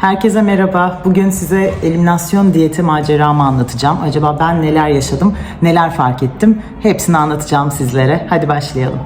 Herkese merhaba. Bugün size eliminasyon diyeti maceramı anlatacağım. Acaba ben neler yaşadım, neler fark ettim? Hepsini anlatacağım sizlere. Hadi başlayalım.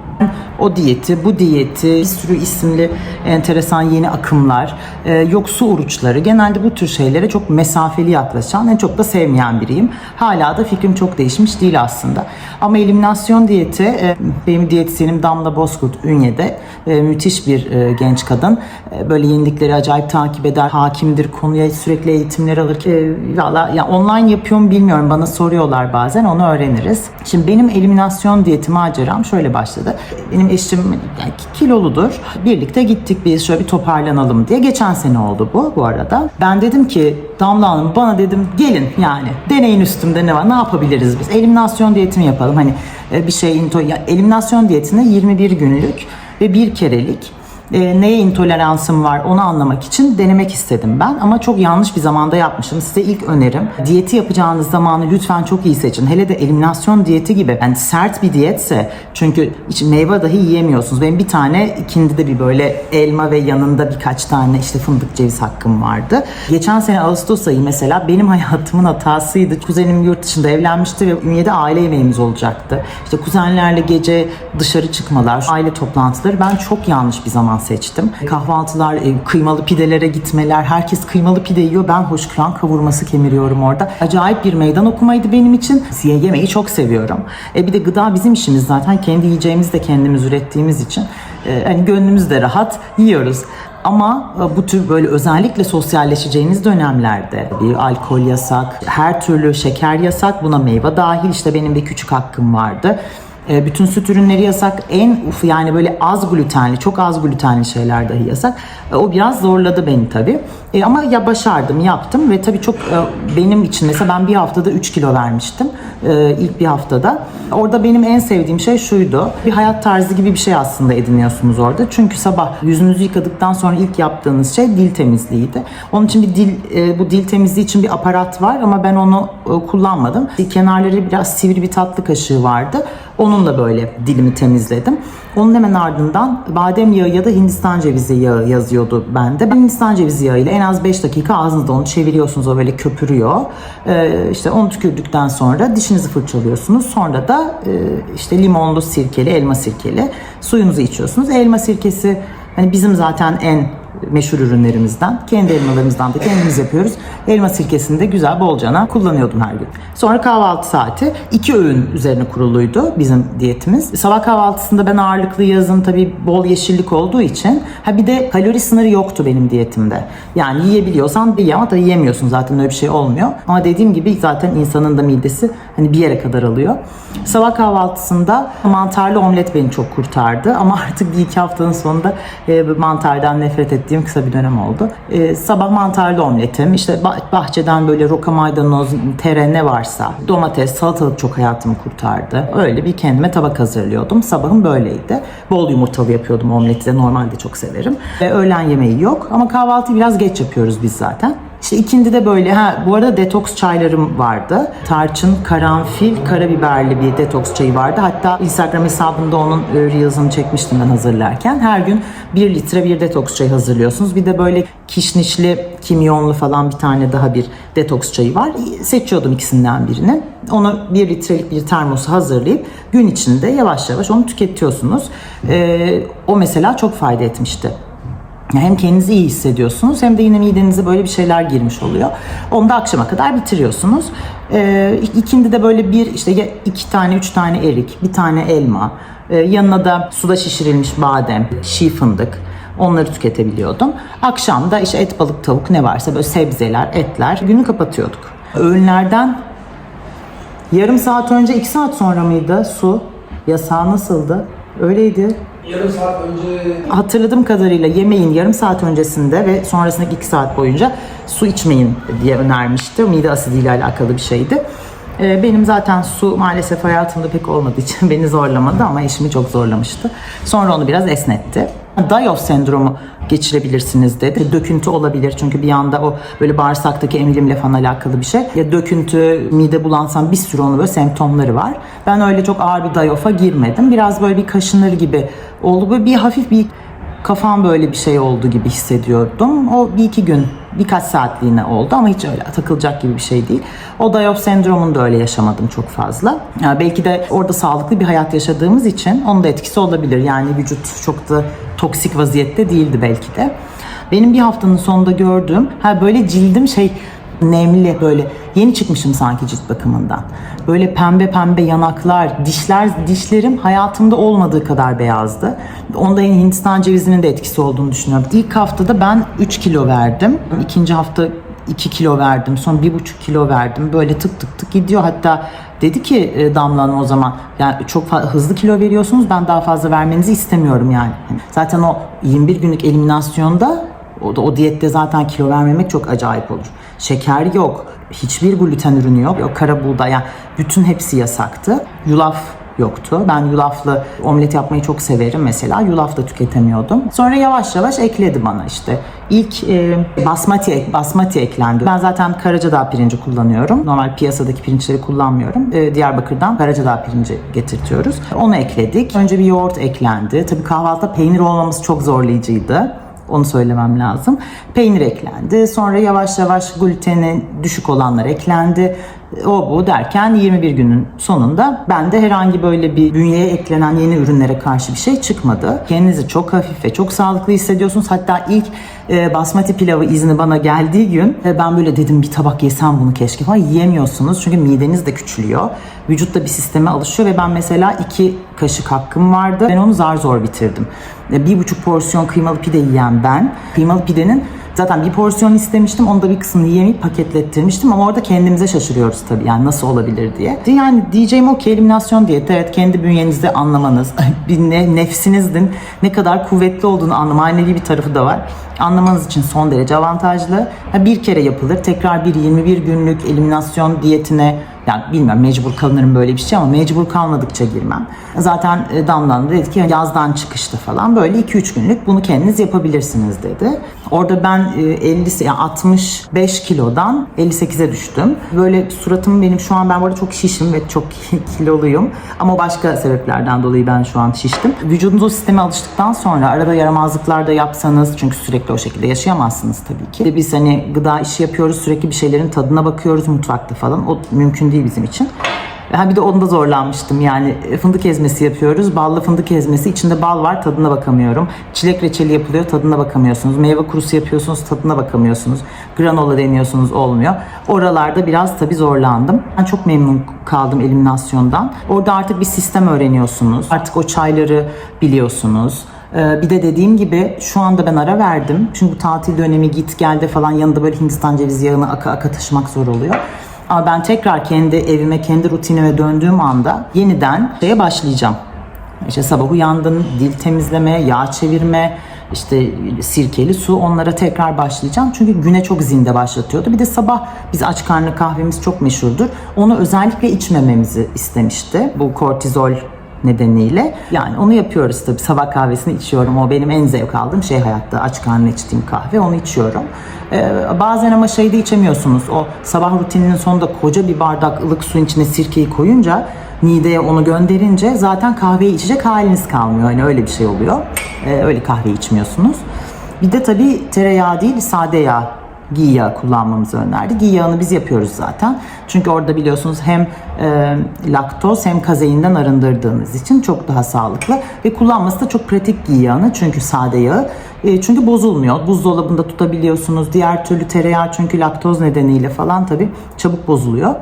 O diyeti, bu diyeti, bir sürü isimli enteresan yeni akımlar, e, yok su oruçları. Genelde bu tür şeylere çok mesafeli yaklaşan, en çok da sevmeyen biriyim. Hala da fikrim çok değişmiş değil aslında. Ama eliminasyon diyeti, e, benim diyetisyenim Damla Bozkurt Ünye'de e, müthiş bir e, genç kadın. E, böyle yenilikleri acayip takip eder, hakimdir konuya sürekli eğitimler alır. E, Valla ya online yapıyorum bilmiyorum bana soruyorlar bazen onu öğreniriz. Şimdi benim eliminasyon diyeti maceram şöyle başladı. Benim eşim yani kiloludur. Birlikte gittik biz şöyle bir toparlanalım diye. Geçen sene oldu bu bu arada. Ben dedim ki Damla Hanım bana dedim gelin yani deneyin üstümde ne var ne yapabiliriz biz. Eliminasyon diyetimi yapalım. Hani e, bir şey eliminasyon diyetinde 21 günlük ve bir kerelik e, neye intoleransım var onu anlamak için denemek istedim ben. Ama çok yanlış bir zamanda yapmışım. Size ilk önerim diyeti yapacağınız zamanı lütfen çok iyi seçin. Hele de eliminasyon diyeti gibi yani sert bir diyetse çünkü hiç meyve dahi yiyemiyorsunuz. Benim bir tane ikindi de bir böyle elma ve yanında birkaç tane işte fındık ceviz hakkım vardı. Geçen sene Ağustos ayı mesela benim hayatımın hatasıydı. Kuzenim yurt dışında evlenmişti ve Ünye'de aile yemeğimiz olacaktı. İşte kuzenlerle gece dışarı çıkmalar, aile toplantıları ben çok yanlış bir zaman seçtim. Kahvaltılar, e, kıymalı pidelere gitmeler, herkes kıymalı pide yiyor. Ben hoşgören kavurması kemiriyorum orada. Acayip bir meydan okumaydı benim için. Yemeği çok seviyorum. E bir de gıda bizim işimiz zaten. Kendi yiyeceğimizi de kendimiz ürettiğimiz için. E, hani gönlümüz de rahat yiyoruz. Ama e, bu tür böyle özellikle sosyalleşeceğiniz dönemlerde bir alkol yasak, her türlü şeker yasak, buna meyve dahil işte benim de küçük hakkım vardı. E, Bütün süt ürünleri yasak. En uf yani böyle az glutenli, çok az glutenli şeyler dahi yasak. E, O biraz zorladı beni tabii. E, Ama ya başardım, yaptım ve tabii çok e, benim için mesela ben bir haftada 3 kilo vermiştim. e, ilk bir haftada. Orada benim en sevdiğim şey şuydu. Bir hayat tarzı gibi bir şey aslında ediniyorsunuz orada. Çünkü sabah yüzünüzü yıkadıktan sonra ilk yaptığınız şey dil temizliğiydi. Onun için bir dil e, bu dil temizliği için bir aparat var ama ben onu e, kullanmadım. Kenarları biraz sivri bir tatlı kaşığı vardı. Onunla böyle dilimi temizledim. Onun hemen ardından badem yağı ya da Hindistan cevizi yağı yazıyordu bende. Ben Hindistan cevizi yağı ile en az 5 dakika ağzınızda onu çeviriyorsunuz. O böyle köpürüyor. Ee, işte onu tükürdükten sonra dişinizi fırçalıyorsunuz. Sonra da e, işte limonlu sirkeli, elma sirkeli suyunuzu içiyorsunuz. Elma sirkesi hani bizim zaten en meşhur ürünlerimizden. Kendi elmalarımızdan da kendimiz yapıyoruz. Elma sirkesini de güzel bolcana kullanıyordum her gün. Sonra kahvaltı saati. iki öğün üzerine kuruluydu bizim diyetimiz. Sabah kahvaltısında ben ağırlıklı yazın tabii bol yeşillik olduğu için ha bir de kalori sınırı yoktu benim diyetimde. Yani yiyebiliyorsan ye ama da yiyemiyorsun zaten öyle bir şey olmuyor. Ama dediğim gibi zaten insanın da midesi hani bir yere kadar alıyor. Sabah kahvaltısında mantarlı omlet beni çok kurtardı ama artık bir iki haftanın sonunda e, mantardan nefret ettiğim kısa bir dönem oldu. E, sabah mantarlı omletim, işte bah- bahçeden böyle roka maydanoz, tere ne varsa, domates, salatalık çok hayatımı kurtardı. Öyle bir kendime tabak hazırlıyordum. Sabahım böyleydi. Bol yumurtalı yapıyordum omleti de normalde çok severim. Ve öğlen yemeği yok ama kahvaltı biraz geç yapıyoruz biz zaten. İşte ikindi de böyle ha bu arada detoks çaylarım vardı. Tarçın, karanfil, karabiberli bir detoks çayı vardı. Hatta Instagram hesabında onun e, reels'ını çekmiştim ben hazırlarken. Her gün 1 litre bir detoks çayı hazırlıyorsunuz. Bir de böyle kişnişli, kimyonlu falan bir tane daha bir detoks çayı var. Seçiyordum ikisinden birini. Onu 1 litrelik bir termosu hazırlayıp gün içinde yavaş yavaş onu tüketiyorsunuz. Ee, o mesela çok fayda etmişti. Hem kendinizi iyi hissediyorsunuz hem de yine midenize böyle bir şeyler girmiş oluyor. Onu da akşama kadar bitiriyorsunuz. Ee, ikindi de böyle bir işte iki tane üç tane erik, bir tane elma, e, yanına da suda şişirilmiş badem, çiğ fındık. Onları tüketebiliyordum. Akşam da işte et, balık, tavuk ne varsa böyle sebzeler, etler günü kapatıyorduk. Öğünlerden yarım saat önce, iki saat sonra mıydı su? Yasağı nasıldı? Öyleydi. Yarım saat önce Hatırladığım kadarıyla yemeğin yarım saat öncesinde ve sonrasındaki iki saat boyunca su içmeyin diye önermişti. Mide asidiyle alakalı bir şeydi. Ee, Benim zaten su maalesef hayatımda pek olmadığı için beni zorlamadı ama eşimi çok zorlamıştı. Sonra onu biraz esnetti. Dayoff sendromu geçirebilirsiniz dedi. Döküntü olabilir çünkü bir anda o böyle bağırsaktaki emilimle falan alakalı bir şey. Ya döküntü, mide bulansan bir sürü onun böyle semptomları var. Ben öyle çok ağır bir Dayoff'a girmedim. Biraz böyle bir kaşınır gibi oldu. Böyle bir hafif bir kafam böyle bir şey oldu gibi hissediyordum. O bir iki gün birkaç saatliğine oldu ama hiç öyle takılacak gibi bir şey değil. O Diop sendromunu da öyle yaşamadım çok fazla. Yani belki de orada sağlıklı bir hayat yaşadığımız için onun da etkisi olabilir. Yani vücut çok da toksik vaziyette değildi belki de. Benim bir haftanın sonunda gördüğüm ha böyle cildim şey nemli böyle yeni çıkmışım sanki cilt bakımından. Böyle pembe pembe yanaklar, dişler dişlerim hayatımda olmadığı kadar beyazdı. Onda yine Hindistan cevizinin de etkisi olduğunu düşünüyorum. İlk haftada ben 3 kilo verdim. İkinci hafta 2 kilo verdim. Son 1,5 kilo verdim. Böyle tık tık tık gidiyor. Hatta dedi ki e, Damla o zaman yani çok hızlı kilo veriyorsunuz. Ben daha fazla vermenizi istemiyorum yani. Zaten o 21 günlük eliminasyonda o, o diyette zaten kilo vermemek çok acayip olur. Şeker yok. Hiçbir gluten ürünü yok. O kara buğday yani bütün hepsi yasaktı. Yulaf yoktu. Ben yulaflı omlet yapmayı çok severim mesela. Yulaf da tüketemiyordum. Sonra yavaş yavaş ekledi bana işte. İlk e, basmati, basmati eklendi. Ben zaten Karacadağ pirinci kullanıyorum. Normal piyasadaki pirinçleri kullanmıyorum. E, Diyarbakır'dan Karacadağ pirinci getirtiyoruz. Onu ekledik. Önce bir yoğurt eklendi. Tabii kahvaltıda peynir olmamız çok zorlayıcıydı. Onu söylemem lazım. Peynir eklendi. Sonra yavaş yavaş gluteni düşük olanlar eklendi. O bu derken 21 günün sonunda bende herhangi böyle bir bünyeye eklenen yeni ürünlere karşı bir şey çıkmadı. Kendinizi çok hafif ve çok sağlıklı hissediyorsunuz. Hatta ilk e, basmati pilavı izni bana geldiği gün e, ben böyle dedim bir tabak yesem bunu keşke falan yiyemiyorsunuz. Çünkü mideniz de küçülüyor. Vücut da bir sisteme alışıyor ve ben mesela iki kaşık hakkım vardı. Ben onu zar zor bitirdim. E, bir buçuk porsiyon kıymalı pide yiyen ben. Kıymalı pidenin Zaten bir porsiyon istemiştim. Onu da bir kısmını yemeyip paketlettirmiştim. Ama orada kendimize şaşırıyoruz tabii. Yani nasıl olabilir diye. Yani diyeceğim o ki eliminasyon diyeti. Evet kendi bünyenizde anlamanız, bir ne, nefsinizin ne kadar kuvvetli olduğunu anlama. Manevi bir tarafı da var. Anlamanız için son derece avantajlı. Bir kere yapılır. Tekrar bir 21 günlük eliminasyon diyetine yani bilmiyorum mecbur kalınırım böyle bir şey ama mecbur kalmadıkça girmem. Zaten e, Damlan da dedi ki yazdan çıkışta falan böyle 2-3 günlük bunu kendiniz yapabilirsiniz dedi. Orada ben e, 50 yani 65 kilodan 58'e düştüm. Böyle suratım benim şu an ben bu arada çok şişim ve çok kiloluyum. Ama başka sebeplerden dolayı ben şu an şiştim. Vücudunuz o sisteme alıştıktan sonra arada yaramazlıklar da yapsanız çünkü sürekli o şekilde yaşayamazsınız tabii ki. Biz hani gıda işi yapıyoruz sürekli bir şeylerin tadına bakıyoruz mutfakta falan. O mümkün bizim için. Ha bir de onda zorlanmıştım yani fındık ezmesi yapıyoruz. Ballı fındık ezmesi içinde bal var tadına bakamıyorum. Çilek reçeli yapılıyor tadına bakamıyorsunuz. Meyve kurusu yapıyorsunuz tadına bakamıyorsunuz. Granola deniyorsunuz olmuyor. Oralarda biraz tabii zorlandım. Ben çok memnun kaldım eliminasyondan. Orada artık bir sistem öğreniyorsunuz. Artık o çayları biliyorsunuz. Ee, Bir de dediğim gibi şu anda ben ara verdim. Çünkü bu tatil dönemi git geldi falan yanında böyle Hindistan cevizi yağını aka aka taşımak zor oluyor. Ama ben tekrar kendi evime, kendi rutinime döndüğüm anda yeniden şeye başlayacağım. İşte sabah uyandın, dil temizleme, yağ çevirme, işte sirkeli su onlara tekrar başlayacağım. Çünkü güne çok zinde başlatıyordu. Bir de sabah biz aç karnı kahvemiz çok meşhurdur. Onu özellikle içmememizi istemişti. Bu kortizol nedeniyle. Yani onu yapıyoruz tabii. Sabah kahvesini içiyorum. O benim en zevk aldığım şey hayatta. Aç karnına içtiğim kahve. Onu içiyorum. Ee, bazen ama şeyi de içemiyorsunuz. O sabah rutininin sonunda koca bir bardak ılık suyun içine sirkeyi koyunca mideye onu gönderince zaten kahveyi içecek haliniz kalmıyor. Hani öyle bir şey oluyor. Ee, öyle kahve içmiyorsunuz. Bir de tabii tereyağı değil sade yağ giy yağı kullanmamızı önerdi. Giy yağını biz yapıyoruz zaten. Çünkü orada biliyorsunuz hem e, laktoz hem kazeinden arındırdığınız için çok daha sağlıklı ve kullanması da çok pratik giy yağını çünkü sade yağı. E, çünkü bozulmuyor. Buzdolabında tutabiliyorsunuz. Diğer türlü tereyağı çünkü laktoz nedeniyle falan tabii çabuk bozuluyor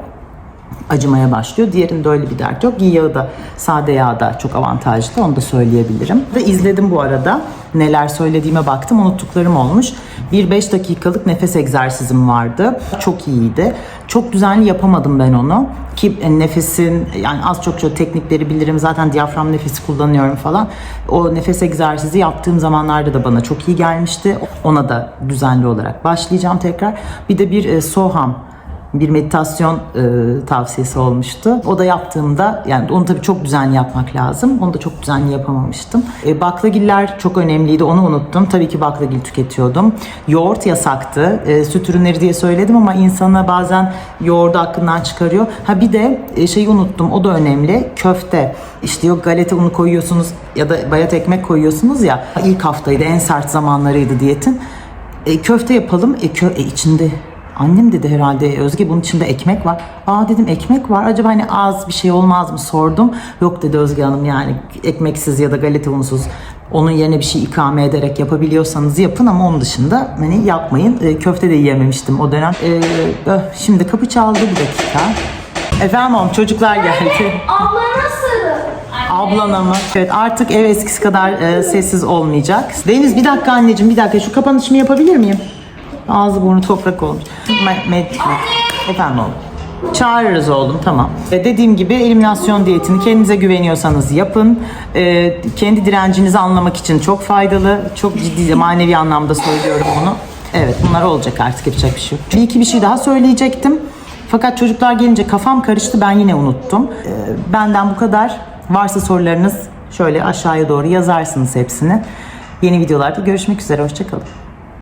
acımaya başlıyor. Diğerinde öyle bir dert yok. Yağı da sade yağ da çok avantajlı. Onu da söyleyebilirim. Ve izledim bu arada. Neler söylediğime baktım. Unuttuklarım olmuş. Bir 5 dakikalık nefes egzersizim vardı. Çok iyiydi. Çok düzenli yapamadım ben onu. Ki e, nefesin yani az çok çok teknikleri bilirim. Zaten diyafram nefesi kullanıyorum falan. O nefes egzersizi yaptığım zamanlarda da bana çok iyi gelmişti. Ona da düzenli olarak başlayacağım tekrar. Bir de bir e, Soham bir meditasyon e, tavsiyesi olmuştu. O da yaptığımda yani onu tabii çok düzenli yapmak lazım. Onu da çok düzenli yapamamıştım. E, baklagiller çok önemliydi. Onu unuttum. Tabii ki baklagil tüketiyordum. Yoğurt yasaktı. E, süt ürünleri diye söyledim ama insana bazen yoğurdu aklından çıkarıyor. Ha bir de e, şeyi unuttum. O da önemli. Köfte. İşte yok galeta unu koyuyorsunuz ya da bayat ekmek koyuyorsunuz ya. İlk haftaydı. En sert zamanlarıydı diyetin E, köfte yapalım. E, kö e, içinde annem dedi herhalde Özge bunun içinde ekmek var. Aa dedim ekmek var. Acaba hani az bir şey olmaz mı sordum. Yok dedi Özge Hanım yani ekmeksiz ya da galeta unsuz onun yerine bir şey ikame ederek yapabiliyorsanız yapın ama onun dışında hani yapmayın. E, köfte de yiyememiştim o dönem. E, öh, şimdi kapı çaldı bir dakika. Efendim oğlum, çocuklar geldi. Abla nasıl? Ablana mı? Evet artık ev eskisi kadar e, sessiz olmayacak. Deniz bir dakika anneciğim bir dakika şu kapanışımı yapabilir miyim? Ağzı burnu toprak olmuş. Me- med- Efendim oğlum. Çağırırız oğlum tamam. E, dediğim gibi eliminasyon diyetini kendinize güveniyorsanız yapın. E, kendi direncinizi anlamak için çok faydalı. Çok ciddi manevi anlamda söylüyorum onu. Evet bunlar olacak artık yapacak bir şey yok. Bir iki bir şey daha söyleyecektim. Fakat çocuklar gelince kafam karıştı ben yine unuttum. E, benden bu kadar. Varsa sorularınız şöyle aşağıya doğru yazarsınız hepsini. Yeni videolarda görüşmek üzere. Hoşçakalın.